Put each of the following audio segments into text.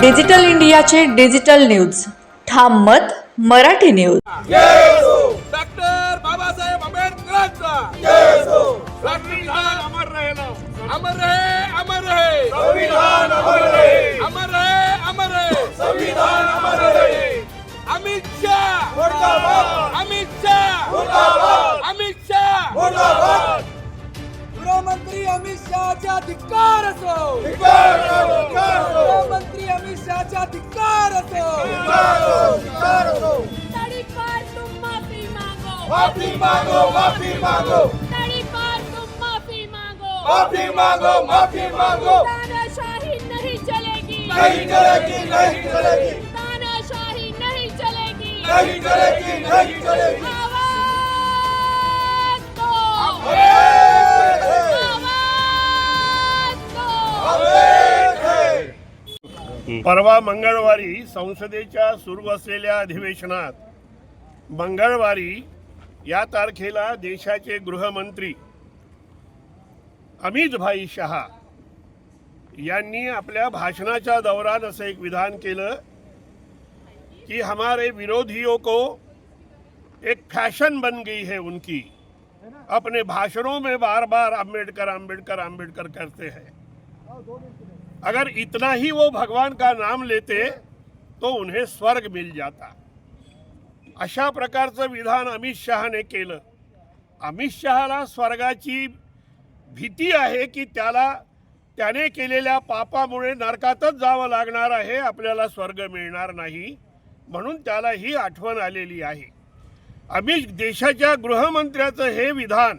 Digital इंडियाचे digital news. ठाम मत मराठी न्यूज. डॉक्टर बाबासाहेब आंबेडकरांचा. संविधान अमर अमर संविधान अमर अमर रहे अमर रहे. संविधान अमर रहे. अमित शाह. मुर्दाबाद. अमित शाह. मुर्दाबाद. अमित शाह. मुर्दाबाद. गृहमंत्री अमित शहाचा धिक्कार असो माफी मांगो माफी मांगो. तड़ीपार तुम माफी मांगो. माफी मांगो माफी मांगो. तानाशाही नहीं चलेगी. नहीं चलेगी नहीं चलेगी. तानाशाही नहीं चलेगी. नहीं चलेगी नहीं चलेगी. आवाज दो. आवाज दो. परवा मंगळवारी संसदेच्या सुरू असलेल्या अधिवेशनात मंगळवारी या तारखेला देशाचे गृहमंत्री अमित भाई शहा यांनी आपल्या भाषणाच्या दौरान असं एक विधान केलं कि हमारे विरोधियों को एक फ़ैशन बन गई है उनकी. अपने भाषणों में बार बार अंबेडकर अंबेडकर अंबेडकर करते हैं. अगर इतना ही वो भगवान का नाम लेते तो उन्हें स्वर्ग मिल जाता. अशा प्रकारचं विधान अमित शहाने केलं. अमित शहाला स्वर्गाची भीती आहे की त्याला त्याने केलेल्या पापामुळे नरकातच जावं लागणार आहे आपल्याला स्वर्ग मिळणार नाही म्हणून त्याला ही आठवण आलेली आहे. अमित देशाच्या गृहमंत्र्याचं हे विधान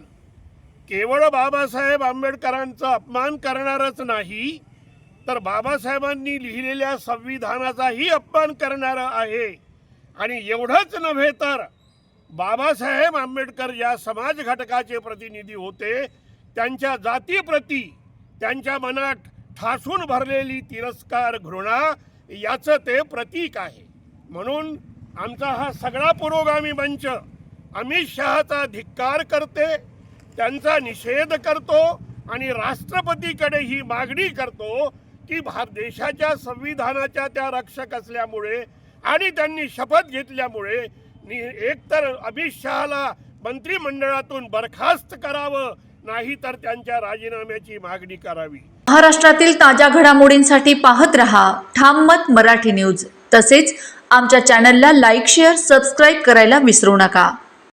केवळ बाबासाहेब आंबेडकरांचा अपमान करणारच नाही तर बाबासाहेबांनी लिहिलेल्या संविधानाचाही अपमान करणारं आहे. आणि एवढंच नव्हे तर बाबासाहेब आंबेडकर या समाज घटकाचे प्रतिनिधी होते. त्यांच्या जातीप्रती त्यांच्या मनात ठासून भरलेली तिरस्कार घृणा याचं ते प्रतीक आहे. म्हणून आमचा हा सगळा पुरोगामी मंच अमित शहाचा धिक्कार करते त्यांचा निषेध करतो आणि राष्ट्रपतीकडे ही मागणी करतो की भा देशाच्या संविधानाच्या त्या रक्षक असल्यामुळे आणि त्यांनी शपथ घेतल्यामुळे एकतर अमित शहाला मंत्रिमंडळातून बरखास्त करावं नाही तर त्यांच्या राजीनाम्याची मागणी करावी. महाराष्ट्रातील ताज्या घडामोडींसाठी पाहत रहा ठाम मत मराठी न्यूज. तसेच आमच्या चॅनलला लाईक शेअर सबस्क्राईब करायला विसरू नका.